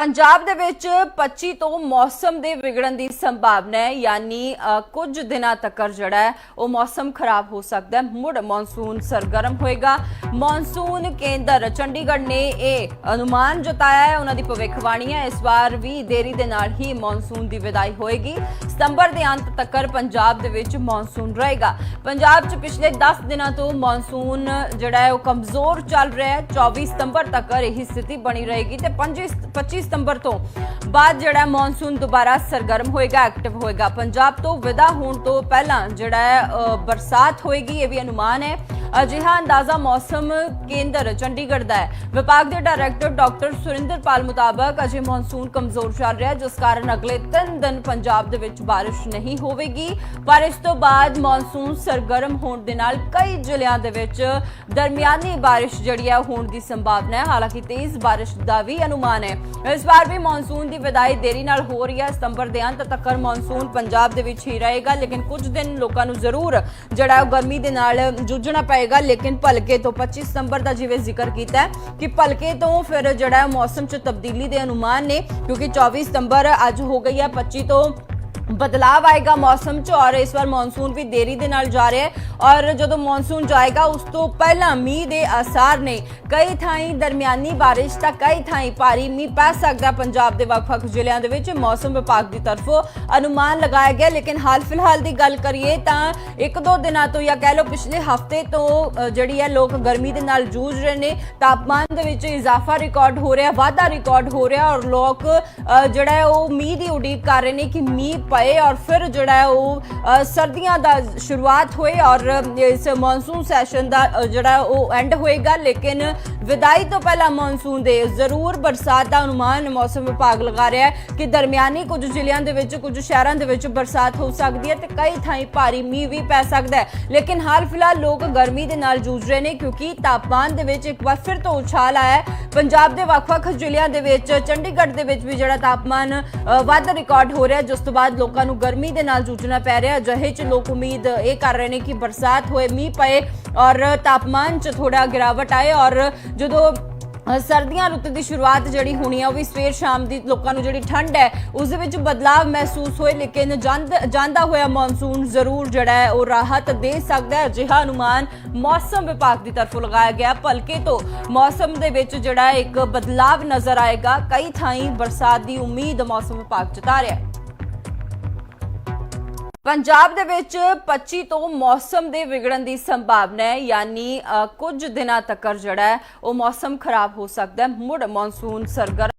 ਪੰਜਾਬ ਦੇ ਵਿੱਚ 25 ਤੋਂ ਮੌਸਮ ਦੇ ਵਿਗੜਨ ਦੀ ਸੰਭਾਵਨਾ ਹੈ, ਯਾਨੀ ਕੁਝ ਦਿਨਾਂ ਤੱਕ ਜਿਹੜਾ ਹੈ, ਉਹ ਮੌਸਮ ਖਰਾਬ ਹੋ ਸਕਦਾ ਹੈ। ਮੁੜ ਮੌਨਸੂਨ ਸਰਗਰਮ ਹੋਏਗਾ। ਮੌਨਸੂਨ ਕੇਂਦਰ ਚੰਡੀਗੜ੍ਹ ਨੇ ਇਹ ਅਨੁਮਾਨ ਜਤਾਇਆ ਹੈ। ਉਹਨਾਂ ਦੀ ਭਵਿੱਖਬਾਣੀ ਹੈ, ਇਸ ਵਾਰ ਵੀ ਦੇਰੀ ਦੇ ਨਾਲ ਹੀ ਮੌਨਸੂਨ ਦੀ ਵਿਦਾਈ ਹੋਏਗੀ। ਸਤੰਬਰ ਦੇ ਅੰਤ ਤੱਕ ਪੰਜਾਬ ਦੇ ਵਿੱਚ ਮੌਨਸੂਨ ਰਹੇਗਾ। ਪੰਜਾਬ 'ਚ ਪਿਛਲੇ 10 ਦਿਨਾਂ ਤੋਂ ਮੌਨਸੂਨ ਜਿਹੜਾ ਹੈ, ਉਹ ਕਮਜ਼ੋਰ ਚੱਲ ਰਿਹਾ ਹੈ। 24 ਸਤੰਬਰ ਤੱਕ ਇਹੀ ਸਥਿਤੀ ਬਣੀ ਰਹੇਗੀ ਤੇ 25 25 ਸਤੰਬਰ ਤੋਂ ਬਾਅਦ ਜਿਹੜਾ ਮੌਨਸੂਨ ਦੁਬਾਰਾ ਸਰਗਰਮ ਹੋਏਗਾ ਐਕਟਿਵ ਹੋਏਗਾ। ਪੰਜਾਬ ਤੋਂ ਵਿਦਾ ਹੋਣ ਤੋਂ ਪਹਿਲਾਂ ਜਿਹੜਾ ਹੈ ਬਰਸਾਤ ਹੋਏਗੀ, ਇਹ ਵੀ ਅਨੁਮਾਨ ਹੈ। ਅਜਿਹਾ ਅੰਦਾਜ਼ਾ ਮੌਸਮ ਕੇਂਦਰ ਚੰਡੀਗੜ੍ਹ ਦਾ ਹੈ। ਵਿਭਾਗ ਦੇ ਡਾਇਰੈਕਟਰ ਡਾਕਟਰ ਸੁਰਿੰਦਰਪਾਲ ਮੁਤਾਬਕ ਅਜੇ ਮੌਨਸੂਨ ਕਮਜ਼ੋਰ ਚੱਲ ਰਿਹਾ ਹੈ, ਜਿਸ ਕਾਰਨ ਅਗਲੇ 3 ਦਿਨ ਪੰਜਾਬ ਦੇ ਵਿੱਚ ਬਾਰਿਸ਼ ਨਹੀਂ ਹੋਵੇਗੀ। ਪਰ ਇਸ ਤੋਂ ਬਾਅਦ ਮੌਨਸੂਨ ਸਰਗਰਮ ਹੋਣ ਦੇ ਨਾਲ ਕਈ ਜ਼ਿਲ੍ਹਿਆਂ ਦੇ ਵਿੱਚ ਦਰਮਿਆਨੀ ਬਾਰਿਸ਼ ਜਿਹੜੀ ਹੈ ਹੋਣ ਦੀ ਸੰਭਾਵਨਾ ਹੈ। ਹਾਲਾਂਕਿ ਤੇਜ਼ ਬਾਰਿਸ਼ ਦਾ ਵੀ ਅਨੁਮਾਨ ਹੈ। ਇਸ ਵਾਰ ਵੀ ਮੌਨਸੂਨ ਦੀ ਵਿਦਾਈ ਦੇਰੀ ਨਾਲ ਹੋ ਰਹੀ ਹੈ। ਸਤੰਬਰ ਦੇ ਅੰਤ ਤੱਕ ਮੌਨਸੂਨ ਪੰਜਾਬ ਦੇ ਵਿੱਚ ਹੀ ਰਹੇਗਾ। ਲੇਕਿਨ ਕੁਝ ਦਿਨ ਲੋਕਾਂ ਨੂੰ ਜ਼ਰੂਰ ਜਿਹੜਾ ਉਹ ਗਰਮੀ ਦੇ ਨਾਲ ਜੂਝਣਾ ਪੈ ਪਏਗਾ ਲੇਕਿਨ ਭਲਕੇ ਤੋਂ 25 ਸਤੰਬਰ ਦਾ ਜਿਵੇਂ ਜ਼ਿਕਰ ਕੀਤਾ ਹੈ ਕਿ ਭਲਕੇ ਤੋਂ ਫਿਰ ਜਿਹੜਾ ਮੌਸਮ 'ਚ ਤਬਦੀਲੀ ਦੇ ਅਨੁਮਾਨ ਨੇ, ਕਿਉਂਕਿ 24 ਸਤੰਬਰ ਅੱਜ ਹੋ ਗਈ ਹੈ 25 ਤੋਂ ਬਦਲਾਵ ਆਏਗਾ ਮੌਸਮ 'ਚ ਔਰ ਇਸ ਵਾਰ ਮੌਨਸੂਨ ਵੀ ਦੇਰੀ ਦੇ ਨਾਲ ਜਾ ਰਿਹਾ ਹੈ। ਔਰ ਜਦੋਂ ਮੌਨਸੂਨ ਜਾਏਗਾ, ਉਸ ਤੋਂ ਪਹਿਲਾਂ ਮੀਂਹ ਦੇ ਆਸਾਰ ਨੇ ਕਈ ਥਾਈਂ ਦਰਮਿਆਨੀ ਬਾਰਿਸ਼ ਤਾਂ ਕਈ ਥਾਈਂ ਭਾਰੀ ਮੀਂਹ ਪੈ ਸਕਦਾ। ਪੰਜਾਬ ਦੇ ਵੱਖ-ਵੱਖ ਜ਼ਿਲ੍ਹਿਆਂ ਦੇ ਵਿੱਚ ਮੌਸਮ ਵਿਭਾਗ ਦੀ ਤਰਫੋਂ ਅਨੁਮਾਨ ਲਗਾਇਆ ਗਿਆ, ਲੇਕਿਨ ਹਾਲ ਫਿਲਹਾਲ ਦੀ ਗੱਲ ਕਰੀਏ ਤਾਂ ਇੱਕ ਦੋ ਦਿਨਾਂ ਤੋਂ ਜਾਂ ਕਹਿ ਲਓ ਪਿਛਲੇ ਹਫ਼ਤੇ ਤੋਂ ਜਿਹੜੀ ਹੈ ਲੋਕ ਗਰਮੀ ਦੇ ਨਾਲ ਜੂਝ ਰਹੇ ਨੇ। ਤਾਪਮਾਨ ਦੇ ਵਿੱਚ ਇਜ਼ਾਫਾ ਰਿਕਾਰਡ ਹੋ ਰਿਹਾ, ਵਾਧਾ ਰਿਕਾਰਡ ਹੋ ਰਿਹਾ ਔਰ ਲੋਕ ਜਿਹੜਾ ਹੈ ਉਹ ਮੀਂਹ ਦੀ ਉਡੀਕ ਕਰ ਰਹੇ ਨੇ ਕਿ ਮੀਂਹ ਪਏ ਔਰ ਫਿਰ ਜਿਹੜਾ ਉਹ ਸਰਦੀਆਂ ਦਾ ਸ਼ੁਰੂਆਤ ਹੋਏ ਔਰ ਇਸ ਮੌਨਸੂਨ ਸੈਸ਼ਨ ਦਾ ਜਿਹੜਾ ਉਹ ਐਂਡ ਹੋਏਗਾ। ਲੇਕਿਨ ਵਿਦਾਈ ਤੋਂ ਪਹਿਲਾਂ ਮੌਨਸੂਨ ਦੇ ਜ਼ਰੂਰ ਬਰਸਾਤ ਦਾ ਅਨੁਮਾਨ ਮੌਸਮ ਵਿਭਾਗ ਲਗਾ ਰਿਹਾ ਹੈ ਕਿ ਦਰਮਿਆਨੀ ਕੁਝ ਜ਼ਿਲ੍ਹਿਆਂ ਦੇ ਵਿੱਚ, ਕੁਝ ਸ਼ਹਿਰਾਂ ਦੇ ਵਿੱਚ ਬਰਸਾਤ ਹੋ ਸਕਦੀ ਹੈ ਤੇ ਕਈ ਥਾਈਂ ਭਾਰੀ ਮੀਂਹ ਵੀ ਪੈ ਸਕਦਾ ਹੈ। ਲੇਕਿਨ ਹਾਲ ਫਿਲਹਾਲ ਲੋਕ ਗਰਮੀ ਦੇ ਨਾਲ ਜੂਝ ਰਹੇ ਨੇ ਕਿਉਂਕਿ ਤਾਪਮਾਨ ਦੇ ਵਿੱਚ ਇੱਕ ਵਾਰ ਫਿਰ ਤੋਂ ਉਛਾਲ ਆਇਆ ਹੈ। ਪੰਜਾਬ ਦੇ ਵੱਖ-ਵੱਖ ਜ਼ਿਲ੍ਹਿਆਂ ਦੇ ਵਿੱਚ, ਚੰਡੀਗੜ੍ਹ ਦੇ ਵਿੱਚ ਵੀ ਜਿਹੜਾ ਤਾਪਮਾਨ ਵੱਧ ਰਿਕਾਰਡ ਹੋ ਰਿਹਾ ਜਿਸ ਤੋਂ ਬਾਅਦ ਲੋਕਾਂ ਨੂੰ ਗਰਮੀ ਦੇ ਨਾਲ ਜੂਝਣਾ ਪੈ ਰਿਹਾ ਅਜਿਹੇ ਚ ਲੋਕ ਉਮੀਦ ਇਹ ਕਰ ਰਹੇ ਨੇ ਕਿ ਬਰਸਾਤ ਹੋਏ, ਮੀਂਹ ਪਏ ਔਰ ਤਾਪਮਾਨ ਚ ਥੋੜਾ ਗਿਰਾਵਟ ਆਏ ਔਰ ਜਦੋਂ ਸਰਦੀਆਂ ਰੁੱਤ ਦੀ ਸ਼ੁਰੂਆਤ ਜਿਹੜੀ ਹੋਣੀ ਆ, ਉਹ ਵੀ ਸਵੇਰ ਸ਼ਾਮ ਦੀ ਲੋਕਾਂ ਨੂੰ ਜਿਹੜੀ ਠੰਡ ਹੈ, ਉਸ ਦੇ ਵਿੱਚ ਬਦਲਾਵ ਮਹਿਸੂਸ ਹੋਏ, ਲੇਕਿਨ ਜਾਂਦ- ਜਾਂਦਾ ਹੋਇਆ ਮੌਨਸੂਨ ਜ਼ਰੂਰ ਜਿਹੜਾ ਹੈ, ਉਹ ਰਾਹਤ ਦੇ ਸਕਦਾ ਹੈ। ਅਜਿਹਾ ਅਨੁਮਾਨ ਮੌਸਮ ਵਿਭਾਗ ਦੀ ਤਰਫੋਂ ਲਗਾਇਆ ਗਿਆ। ਭਲਕੇ ਤੋਂ ਮੌਸਮ ਦੇ ਵਿੱਚ ਜਿਹੜਾ ਇੱਕ ਬਦਲਾਵ ਨਜ਼ਰ ਆਏਗਾ, ਕਈ ਥਾਈਂ ਬਰਸਾਤ ਦੀ ਉਮੀਦ ਮੌਸਮ ਵਿਭਾਗ ਜਤਾ ਰਿਹਾ ਹੈ ਪੰਜਾਬ ਦੇ ਵਿੱਚ 25 ਤੋਂ ਮੌਸਮ ਦੇ ਵਿਗੜਨ ਦੀ ਸੰਭਾਵਨਾ ਹੈ, ਯਾਨੀ ਕੁਝ ਦਿਨਾਂ ਤੱਕ ਜਿਹੜਾ ਉਹ ਮੌਸਮ ਖਰਾਬ ਹੋ ਸਕਦਾ ਹੈ। ਮੁੜ ਮੌਨਸੂਨ ਸਰਗਰਮ